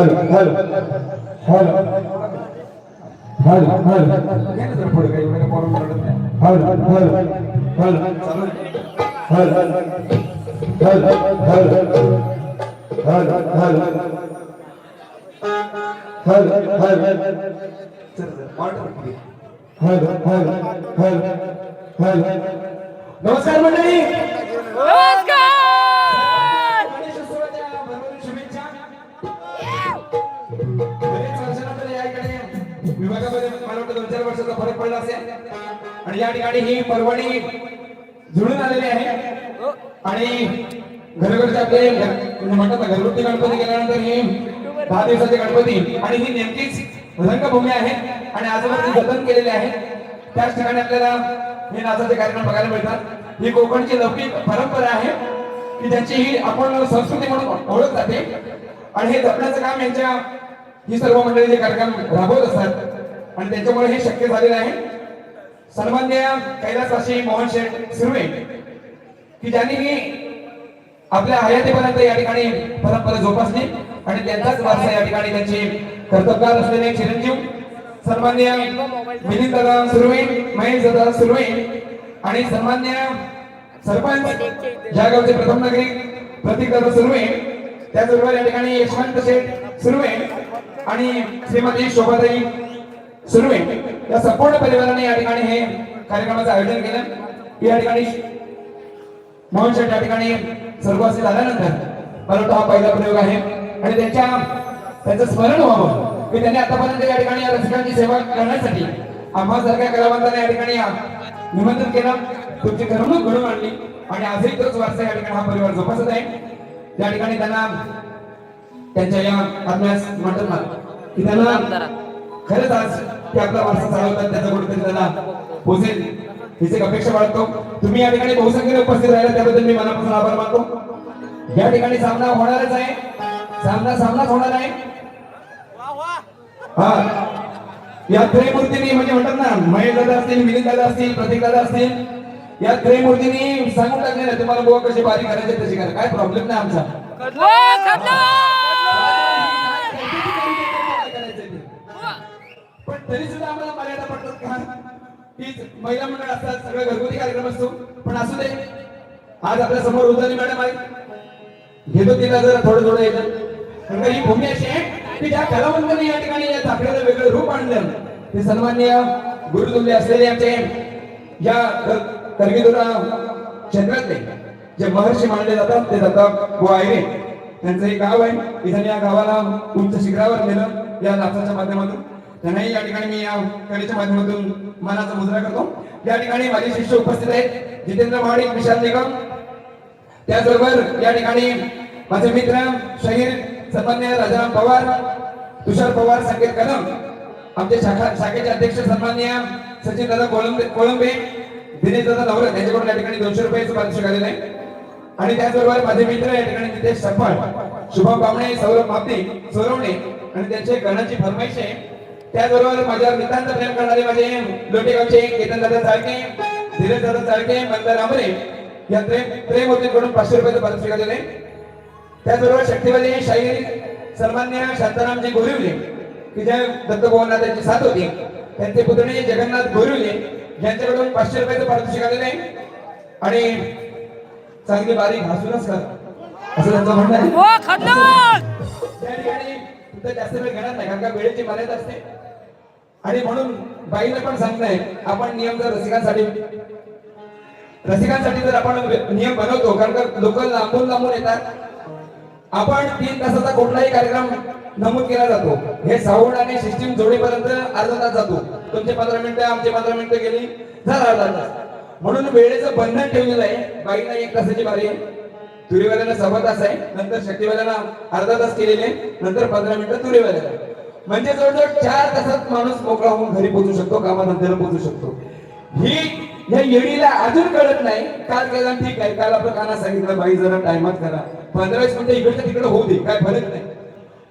हल हल हल हल हल घे ना जरा पुढे काही एवढं काही पोरांना रडत नाही. हल हल हल चालू दे. हल हल हल हल हल हल हल चल, चल, order पुढे. हल हल हल हल नमस्कार मंडळी नमस्कार वर्षाचा फरक पडला असेल. आणि या ठिकाणी ही परवणी जुळून आलेली आहे. आणि घरोघरचे आपले म्हणतात घरगुती गणपती केल्यानंतर ही दहा दिवसाचे गणपती. आणि ही नेमकीच रंगभूमी आहे. आणि आजूबाजूचे जतन केलेले आहे. त्याच ठिकाणी आपल्याला हे नाचाचे कार्यक्रम बघायला मिळतात. ही कोकणची लौकिक परंपरा आहे की त्यांची ही आपण संस्कृती म्हणून ओळख जाते आणि हे जपण्याचं काम यांच्या ही सर्व मंडळी जे कार्यक्रम राबवत असतात आणि त्याच्यामुळे हे शक्य झालेलं आहे. सन्मान्य कैलासवासी मोहन शेठ सुर्वे की ज्यांनी आपल्या हयातीपर्यंत या ठिकाणी परंपरा जोपासली आणि त्यांचाच वारसा या ठिकाणी त्यांचे कर्तव्यकार असलेले चिरंजीव सन्मान्य मिलिंद दादा सुर्वे महेश दादा सुर्वे आणि सन्मान्य सरपंच या गावचे प्रथम नागरिक प्रतीक दादा सुर्वे त्याचबरोबर या ठिकाणी यशवंत शेठ सुर्वे आणि श्रीमती शोभाताई सुर्वे. या संपूर्ण परिवाराने या ठिकाणी हे कार्यक्रमाचं आयोजन केलं. या ठिकाणी मोहन शेठ या ठिकाणी स्वर्गवासी झाल्यानंतर मला वाटतं हा पहिला प्रयोग आहे. आणि त्यांच्या त्यांचं स्मरण व्हावं. की त्यांनी आतापर्यंत या ठिकाणी या रसिकांची सेवा करण्यासाठी आम्हा सारख्या कलावंतांना या ठिकाणी निमंत्रण केलं. तुमची करमणूक घडवून आणली. आणि आजही तोच वारसा या ठिकाणी हा परिवार जोपासत आहे. त्या ठिकाणी त्यांना त्यांच्या या आत्म्यास म्हणतात ना की त्यांना खरंच आज ते आपला वारसा चालवतात त्याचा कुठेतरी त्यांना पोहोचेल हिची एक अपेक्षा बाळगतो. तुम्ही या ठिकाणी बहुसंख्येने उपस्थित राहिला त्याबद्दल मी मनापासून आभार मानतो. या ठिकाणी सामना होणारच आहे. सामना सामनाच होणार आहे. हा. या त्रयमूर्तींनी म्हणजे म्हणतात ना महेश दादा असतील मिलिंद दादा असतील प्रतीक दादा असतील या त्रयमूर्तींनी सांगून टाकले ना तुम्हाला गोवा कशी बारी करायची तशी करा. काय प्रॉब्लेम नाही आमचा. हो, पण तरी सुद्धा आम्हाला मर्यादा पडतात का? तीच महिला मंडळ असतात सगळं घरगुती कार्यक्रम असतो. पण असू दे आज आपल्यासमोर उदानी मॅडम आहे घेतो तिला जरा थोडं थोडं येतं. कारण ही भूमी अशी आहे की ज्या कलावंतांनी या ठिकाणी या चाकड्याला वेगळं रूप आणलं. ते सन्मान्य गुरुतुल्य असलेले आमचे या करगिदुरा क्षेत्रातले जे महर्षी मानले जातात ते दत्ता गोआयरे त्यांचं एक गाव आहे. इथं या गावाला उंच शिखरावर नेलं या नाचाच्या माध्यमातून. त्यांनाही या ठिकाणी मी या कलेच्या माध्यमातून मानाचा मुजरा करतो. या ठिकाणी माझे शिष्य उपस्थित आहेत. जितेंद्र महाडिक विशाल निगम. त्याचबरोबर या ठिकाणी माझे मित्र शहीर सन्मान्य राजाराम पवार तुषार पवार संकेत कदम आमचे शाखा शाखेचे अध्यक्ष सन्मान्य सचिन दादा कोळंबे कोळंबे दिनेश दादा नवरत यांच्याकडून या ठिकाणी दोनशे रुपयाचं पारितोषिक आलेलं आहे. आणि त्याचबरोबर माझे मित्र या ठिकाणी नितेश सफळ शुभम बामणे सौरभ मापते सौरवणे आणि त्यांचे गणाची फरमाईश आहे. त्याचबरोबर माझ्या मित्रांत प्रेम करणारे माझे लोटेगावचे केतन दादा चाळके धीरज दादा चाळके मंदार आमरे या प्रेम प्रेमूर्तींकडून पाचशे रुपयाचं पारितोषिक आहे. त्याचबरोबर शक्तिवादी शाहीर सन्मान्य शांतारामजी गोरिवले की ज्या दत्तभवनात त्यांची साथ होती. त्यांचे पुतणे जगन्नाथ गोरिवले यांच्याकडून पाचशे रुपयाचं पारितोषिक आलेलं आहे. आणि चांगली बारीक हसूनच कर. असं त्यांचं म्हणणं आहे. तिथं जास्त वेळ घेणार नाही कारण का वेळेची मर्यादा असते. आणि म्हणून बाईला पण सांगताय आपण नियम जर रसिकांसाठी रसिकांसाठी जर आपण नियम बनवतो कारण का लोक लांबून लांबून येतात. आपण तीन तासाचा कुठलाही कार्यक्रम नमूद केला जातो. हे साऊंड आणि सिस्टीम जोडीपर्यंत अर्धा तास जातो. तुमचे पंधरा मिनिटं आमचे पंधरा मिनिटं गेली झाला अर्धा तास. म्हणून वेळेचं बंधन ठेवलेलं आहे. बाईला एक तासाची बारी आहे. तुरीवाल्याला सव्वा तास आहे. नंतर शक्तीवाल्याला अर्धा तास केलेले नंतर पंधरा मिनिटं तुरीवाल्याला म्हणजे जवळजवळ चार तासात माणूस मोकळा होऊन घरी पोहोचू शकतो कामानंतर पोहोचू शकतो. ही या येडीला अजून कळत नाही. काल केला ठीक आहे. काल आपलं काना सांगितलं बाई जरा टायमात करा. पंधरा वीस मिनिटं इकडचं तिकडे होऊ दे. काय फरक नाही.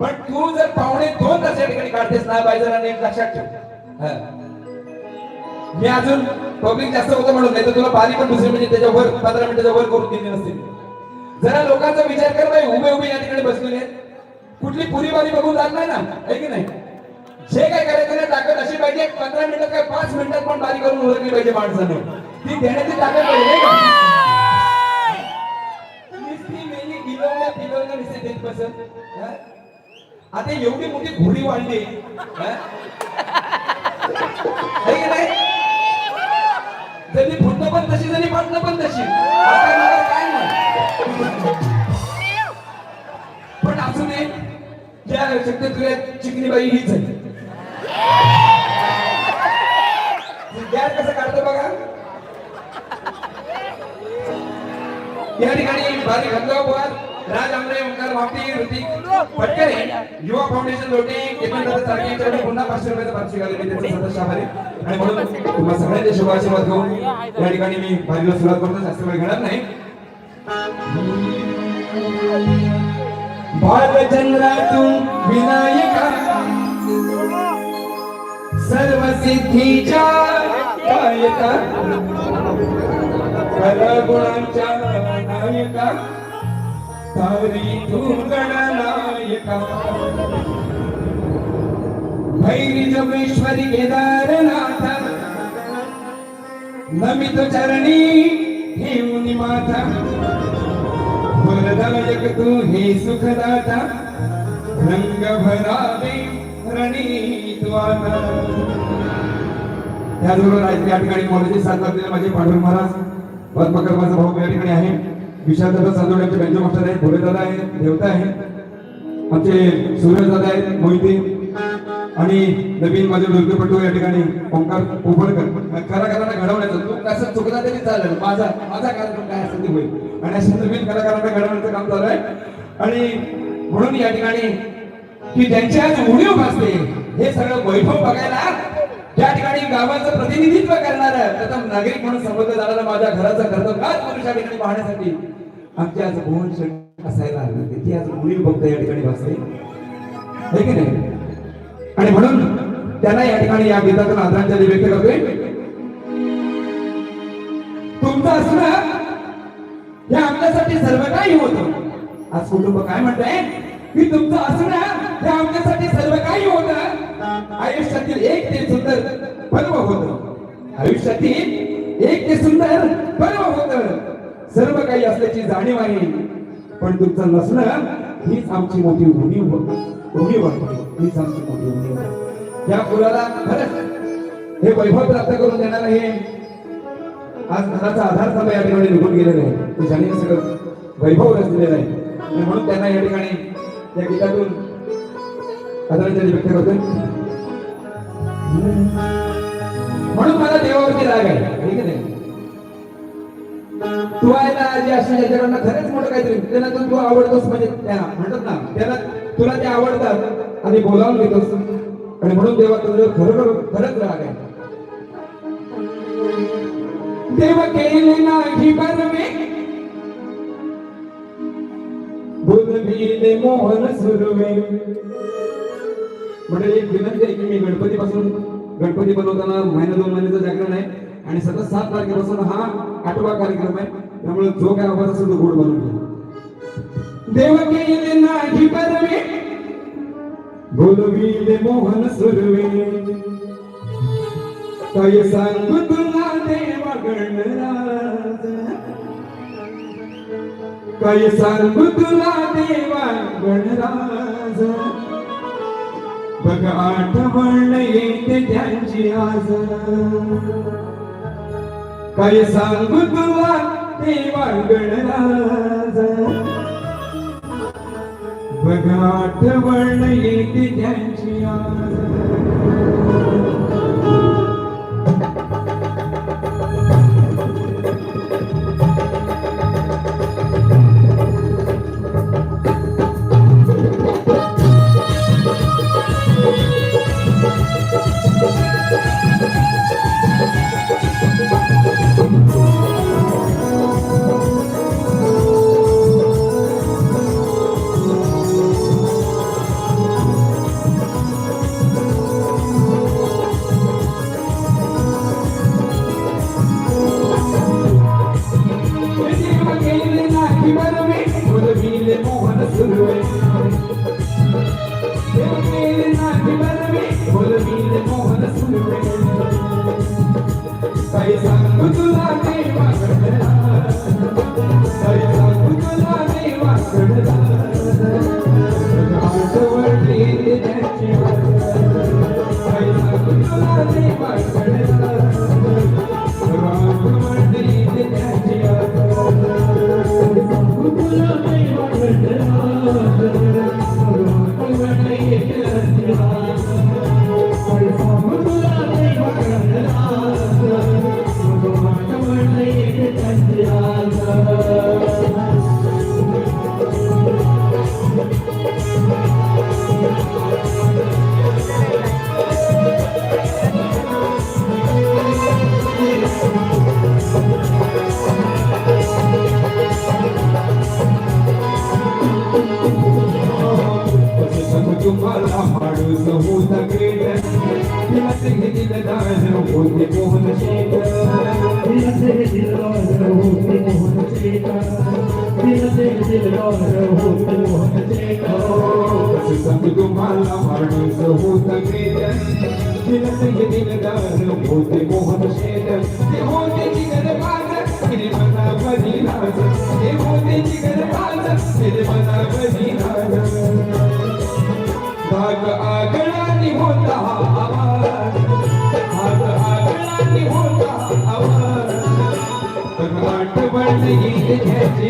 पण तू जर पावणे दोन तास या ठिकाणी काढतेस ना बाई जरा नीट लक्षात ठेव. मी अजून पब्लिक जास्त होतं म्हणून नाही तर तुला बारी पण दुसरी म्हणजे त्याच्यावर पंधरा मिनिटाच्या वर करून दिली नसते. जरा लोकांचा विचार कर बाई उभे उभे या ठिकाणी बसलेले कुठली पुरी बारी बघून जात ना? आहे की नाही? जे काय करायचं ना ताकद अशी पाहिजे पंधरा मिनिटात काय पाच मिनिटात पण बारी करून उरकली पाहिजे माणसानं. ती देण्याची ताकद पाहिजे आता एवढी मोठी घोडी वाढली. नाही? जरी फुटणं पण तशी जरी फाटणं पण तशी. आता पण असू दे या शक्य तुला चिकनी बाई हीच आहे. गॅस कसं काढतो बघा. या ठिकाणी भारी घातल्यावर राज आमरे ओंकार वापी ऋतिक फटकरे युवा फाउंडेशन लोटे केतन दादा सारखे यांच्याकडे पुन्हा पाचशे रुपयाचा पाचशे घालून मी त्यांचे सदस्य आभारी. आहे. आणि म्हणून तुम्हाला सगळ्यांचे शुभाशीर्वाद घेऊन या ठिकाणी मी बारीला सुरुवात करतो. जास्त वेळ घेणार नाही. बालचंद्रातून विनायका सर्व सिद्धीच्या गायका गुणांच्या नायका तारी तू गणनायका भैरी जमेश्वरी केदारनाथ नमित चरणी हेऊनी माता वरदायक तू हे सुखदाता रंग भरावे रणीद्वारा त्याचबरोबर आज या ठिकाणी मौलाची साथ लागलेले माझे पांडुरंग महाराज पद्मकर्माचा भाऊ या ठिकाणी आहे. विशालदादा चांदोड आमचे बँजो मास्टर आहेत भोलेदादा आहेत देवता आहेत. आमचे सूर्यदादा आहेत मोहिते. आणि नवीन माझे डोलकेपट्टू या ठिकाणी ओंकार पोपळकर कलाकारांना घडवण्याचं तो कसं चुकला तरी चालेल. माझा माझा कार्यक्रम काय असेल ते होईल. आणि अशा नवीन कलाकारांना घडवण्याचं काम चालू आहे. आणि म्हणून या ठिकाणी की त्यांची आज उणीव भासते. हे सगळं वैभव बघायला त्या ठिकाणी गावाचं प्रतिनिधित्व करणार प्रथम नागरिक म्हणून संबोधलं जाणारा माझ्या घराचा कर्तव्य पुरुष या ठिकाणी पाहण्यासाठी आमची आज भुवन असायला लागले ती आज उणीव बघता या ठिकाणी भासते. है की नाही? आणि म्हणून त्यांना या ठिकाणी या गीतातून आदरांजली व्यक्त करतोय. तुमचं असणं हे आमच्यासाठी सर्व काही होत. आज कुटुंब काय म्हणतंय? की तुमचं असणं हे आमच्यासाठी सर्व काही होतं. आयुष्यातील एक ते सुंदर पर्व होत. आयुष्यातील एक ते सुंदर पर्व होत. सर्व काही असल्याची जाणीव आहे. पण तुमचं नसणं हीच आमची मोठी उणीव उणीव वाटते हीच आमची मोठी उणीव या मुलाला खरंच हे वैभव प्राप्त करून देणार हे आज घराचा आधार सभा या ठिकाणी निघून गेलेला आहे. ते ज्यांनी सगळं वैभव रचलेलं आहे. आणि म्हणून त्यांना या ठिकाणी या गीतातून आदरांजली व्यक्त करतोय. म्हणून मला देवावरती राग आहे. ठीक आहे नाही? तू आहे ना जे अशी ज्याच्याकडनं खरंच मोठं काहीतरी त्यांना तू तू आवडतोस म्हणजे त्यांना म्हणतात ना त्याला तुला ते आवडतात. आणि बोलावून घेतोस आणि म्हणून देवा तुझं खरोखर खरंच राग आहे. देव केले नाही बरवे बोलविले मोहन सुरवे. म्हणजे एक विनंती आहे की मी गणपती पासून गणपती बनवताना महिना दोन महिन्याचं जागरण आहे. आणि सतत सात तारखेपासून हा आठवा कार्यक्रम आहे. त्यामुळे जो काय आवाज असेल तो गोड बनवून घ्या. देव केले नाही बरवे बोलविले मोहन सुरवे. काय सांगू तुला देवा गणराज. काय सांगू तुला देवा गणराज. बघ आठवण येते त्यांची आज. काय सांगू तुला देवा गणराज बघ आठवण येते त्यांची आज. सांगू होत गेट तिला ते दिलदार होते मोहन शेठ ते होते जिगरबाज तिने मनामध्ये राज ते होते जिगरबाज तिने मनामध्ये राज भाग आगळानी होता आवाज. भाग आगळानी होता आवाज पण आठवण येईल घ्यायची